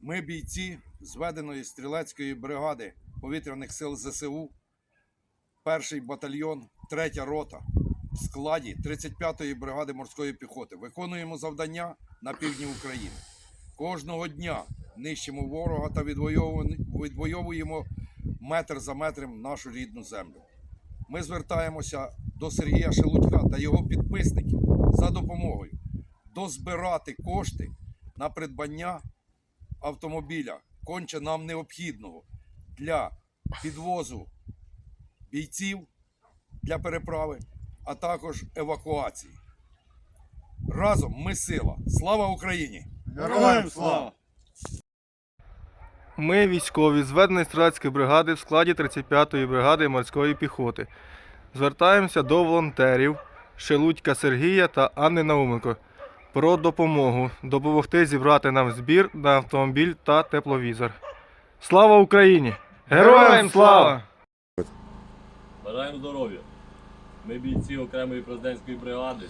Ми бійці зведеної стрілецької бригади повітряних сил ЗСУ, перший батальйон, третя рота в складі 35-ї бригади морської піхоти. Виконуємо завдання на півдні України. Кожного дня нищимо ворога та відвоюємо метр за метром нашу рідну землю. Ми звертаємося до Сергія Шелудька та його підписників за допомогою дозбирати кошти на придбання автомобіля, конче нам необхідного для підвозу бійців для переправи, а також евакуації. Разом ми сила. Слава Україні! Героям слава! Ми військові зведеної стрілецької бригади в складі 35-ї бригади морської піхоти. Звертаємося до волонтерів Шелудька Сергія та Анни Науменко про допомогу допомогти зібрати нам збір на автомобіль та тепловізор. Слава Україні! Героям слава! Бажаємо здоров'я. Ми бійці окремої президентської бригади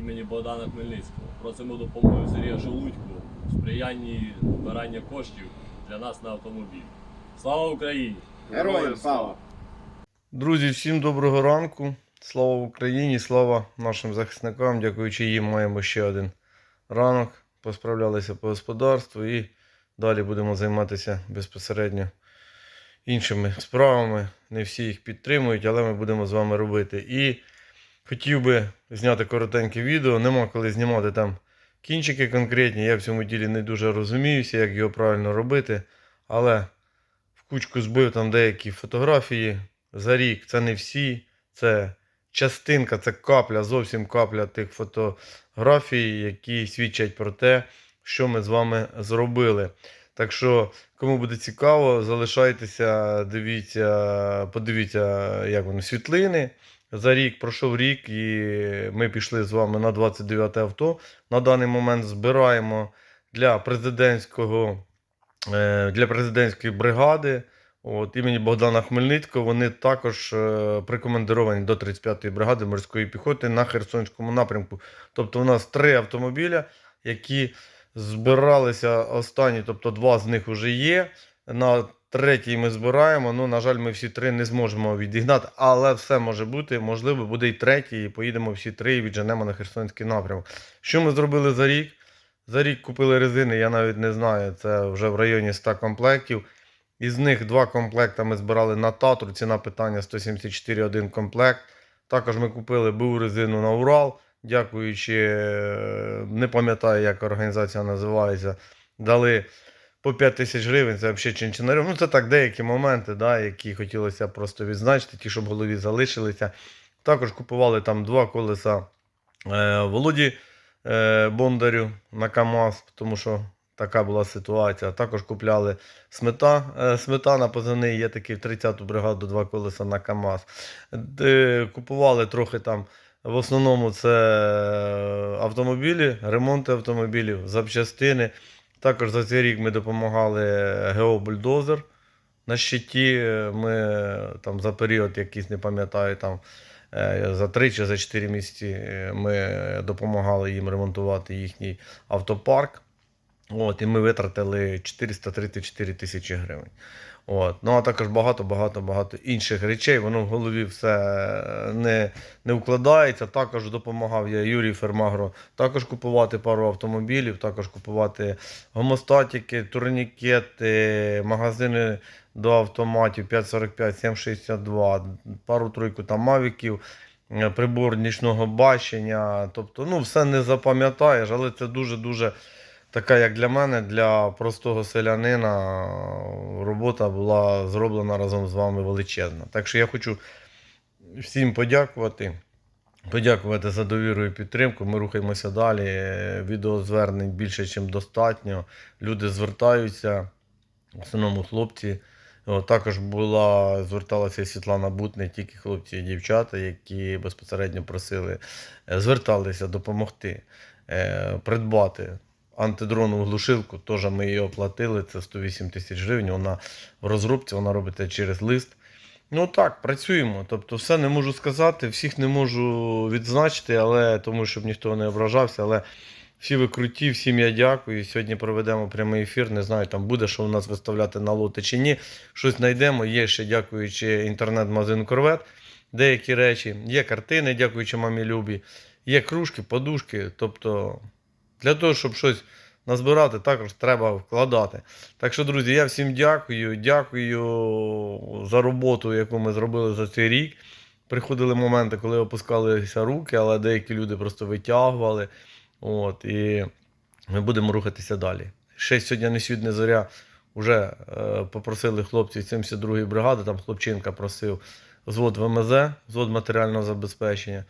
імені Богдана Хмельницького. Просимо допомоги Сергія Шелудьку в сприянні збирання коштів для нас на автомобіль. Слава Україні! Героям слава! Друзі, всім доброго ранку. Слава Україні, слава нашим захисникам. Дякуючи їм, маємо ще один ранок. Посправлялися по господарству і далі будемо займатися безпосередньо іншими справами. Не всі їх підтримують, але ми будемо з вами робити. І хотів би зняти коротеньке відео. Нема коли знімати там кінчики конкретні. Я в цьому ділі не дуже розуміюся, як його правильно робити. Але в кучку збив там деякі фотографії за рік. Це не всі, це частинка, це капля, зовсім капля тих фотографій, які свідчать про те, що ми з вами зробили. Так що, кому буде цікаво, залишайтеся, дивіться, подивіться, як вони світлини. За рік пройшов рік, і ми пішли з вами на 29 авто. На даний момент збираємо для президентського е, для президентської бригади. От, імені Богдана Хмельницького вони також е, прикомандировані до 35-ї бригади морської піхоти на Херсонському напрямку. Тобто у нас три автомобіля, які збиралися останні, тобто два з них вже є. На третій ми збираємо. Ну, на жаль, ми всі три не зможемо відігнати, але все може бути. Можливо, буде і третій, і поїдемо всі три і відженемо на Херсонський напрямок. Що ми зробили за рік? За рік купили резини, я навіть не знаю, це вже в районі 100 комплектів. Із них два комплекти ми збирали на Татру, ціна питання 174 один комплект. Також ми купили БУ резину на Урал, дякуючи, не пам'ятаю, як організація називається, дали по 5 тисяч гривень, це взагалі чинчинарів. Ну, це так деякі моменти, да, які хотілося просто відзначити, ті, що в голові залишилися. Також купували там два колеса е, Володі е, Бондарю на КАМАЗ, тому що така була ситуація. Також купляли смета, е, сметана позивний, є такий в 30-ту бригаду два колеса на КАМАЗ. Купували трохи там. В основному це автомобілі, ремонти автомобілів, запчастини. Також за цей рік ми допомагали ГО Бульдозер на щиті. Ми там за період якийсь, не пам'ятаю, там е, за 3 чи за 4 місяці е, ми допомагали їм ремонтувати їхній автопарк. От, і ми витратили 434 тисячі гривень. От. Ну, а також багато-багато-багато інших речей. Воно в голові все не, не вкладається. Також допомагав я Юрій Фермагро також купувати пару автомобілів, також купувати гомостатики, турнікети, магазини до автоматів 545, 762, пару тройку там мавіків. е, Прибор нічного бачення, тобто, ну, все не запам'ятаєш, але це дуже-дуже така, як для мене, для простого селянина, робота була зроблена разом з вами величезна. Так що я хочу всім подякувати. Подякувати за довіру і підтримку. Ми рухаємося далі. Е, Відеозвернень більше, ніж достатньо. Люди звертаються, в основному хлопці. Також була, зверталася Світлана Бут, не тільки хлопці і дівчата, які безпосередньо просили, е, зверталися допомогти е, придбати антидронову глушилку. Теж ми її оплатили. Це 108 тисяч гривень. Вона в розробці, вона робиться через лист. Ну так, працюємо. Тобто, все не можу сказати, всіх не можу відзначити, але тому щоб ніхто не ображався. Але Всі ви круті, всім я дякую. Сьогодні проведемо прямий ефір. Не знаю, там буде що у нас виставляти на лоти чи ні. Щось знайдемо. Є ще, дякуючи інтернет-магазину Корвет. Деякі речі, є картини, дякуючи мамі Любі, є кружки, подушки. Тобто, для того, щоб щось назбирати, також треба вкладати. Так що, друзі, я всім дякую. Дякую за роботу, яку ми зробили за цей рік. Приходили моменти, коли опускалися руки, але деякі люди просто витягували. От, і ми будемо рухатися далі. Ще сьогодні не світ, зоря. Вже е, попросили хлопців 72-ї бригади, там хлопчинка просив взвод ВМЗ, взвод матеріального забезпечення.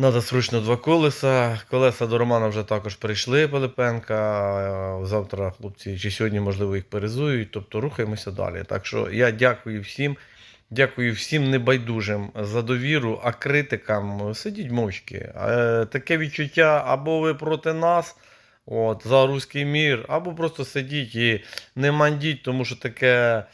Надо срочно два колеса. Колеса до Романа вже також прийшли Пилипенка. Е, Завтра хлопці чи сьогодні, можливо, їх перезують. Тобто рухаємося далі. Так що я дякую всім. Дякую всім небайдужим за довіру, а критикам сидіть мовчки. Е, таке відчуття, або ви проти нас, от, за руський мір, або просто сидіть і не мандіть, тому що таке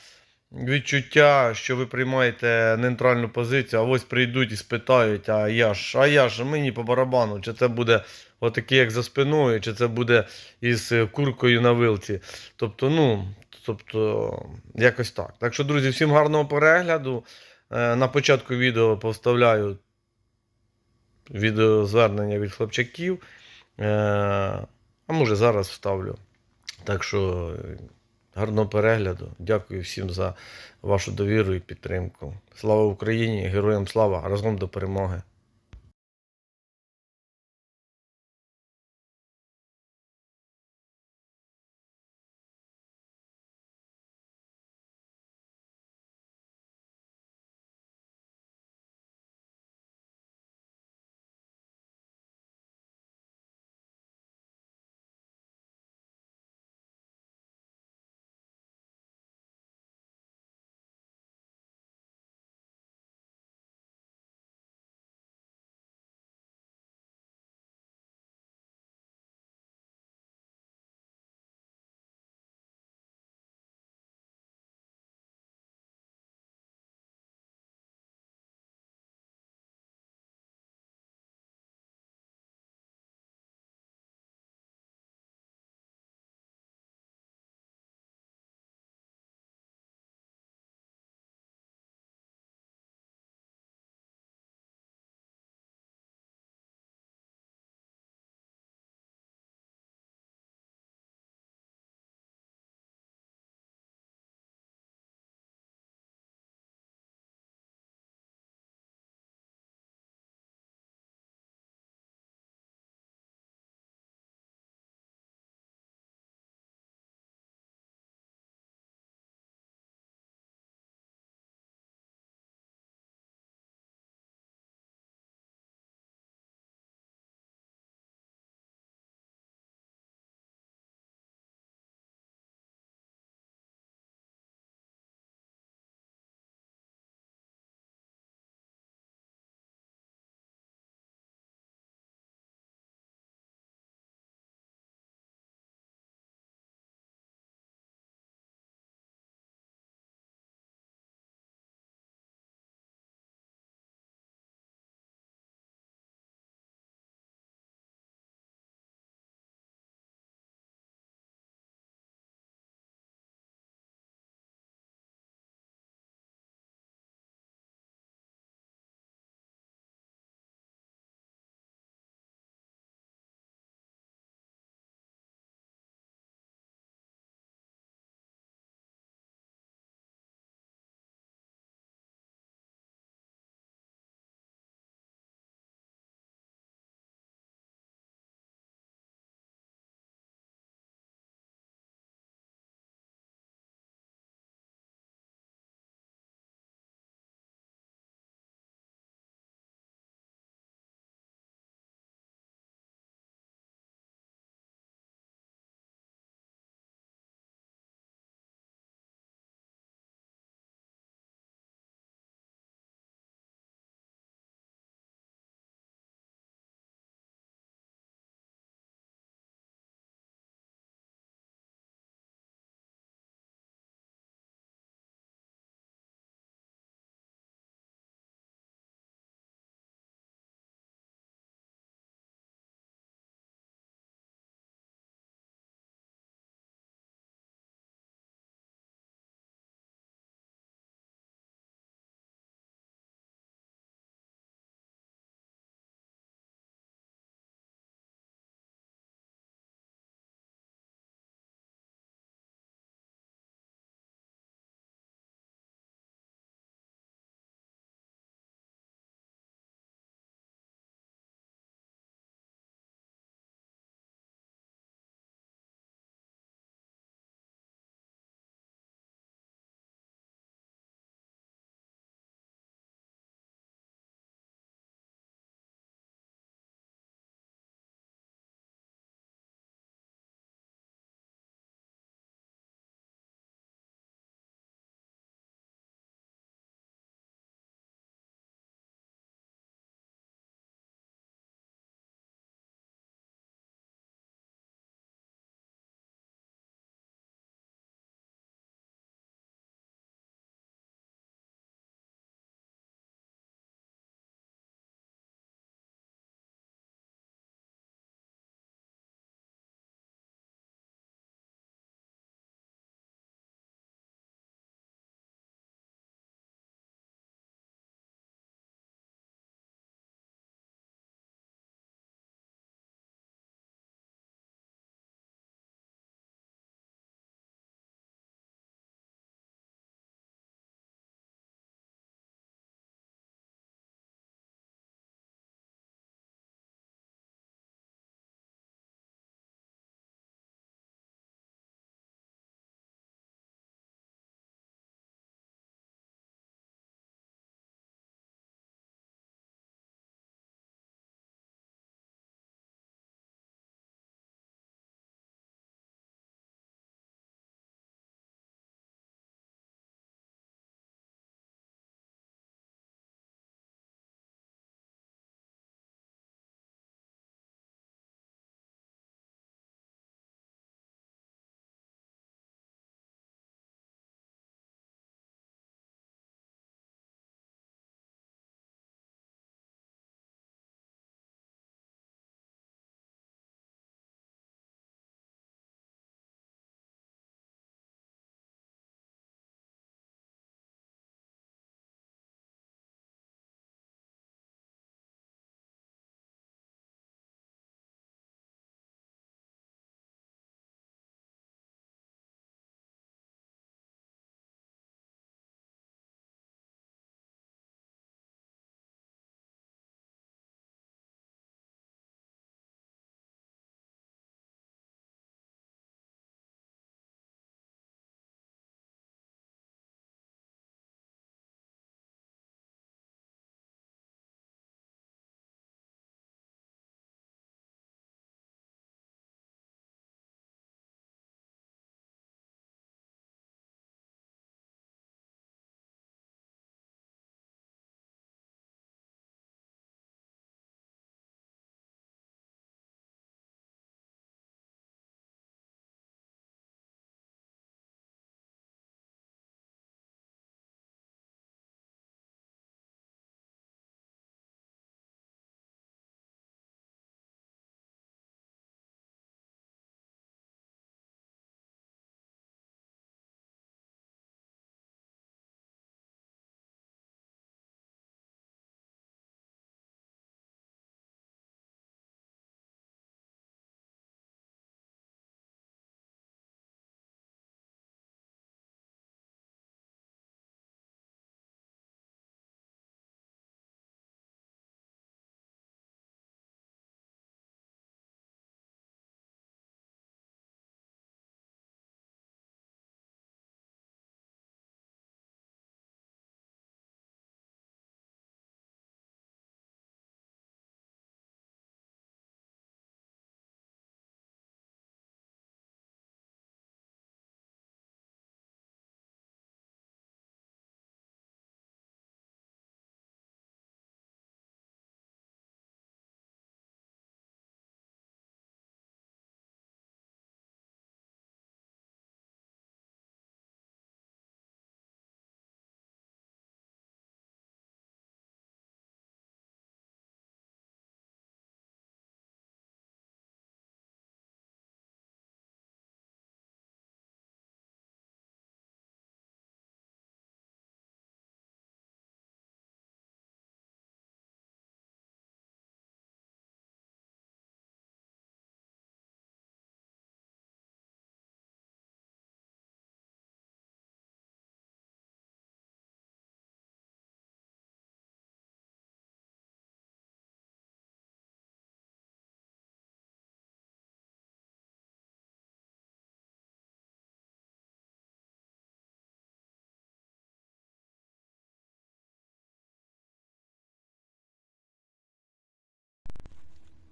відчуття, що ви приймаєте нейтральну позицію, а ось прийдуть і спитають, а я ж, а я ж, мені по барабану, чи це буде отакий, як за спиною, чи це буде із е, куркою на вилці. Тобто, ну, тобто, якось так. Так що, друзі, всім гарного перегляду. Е, На початку відео поставляю відеозвернення від хлопчаків. Е, А може зараз вставлю. Так що гарного перегляду. Дякую всім за вашу довіру і підтримку. Слава Україні! Героям слава! Разом до перемоги!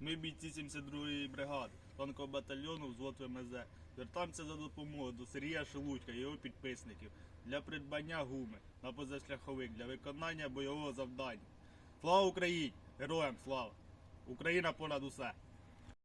Ми бійці 72-ї бригади, танкового батальйону взвод ВМЗ. Звертаємося за допомогою до Сергія Шелудька і його підписників для придбання гуми на позашляховик для виконання бойового завдання. Слава Україні! Героям слава! Україна понад усе!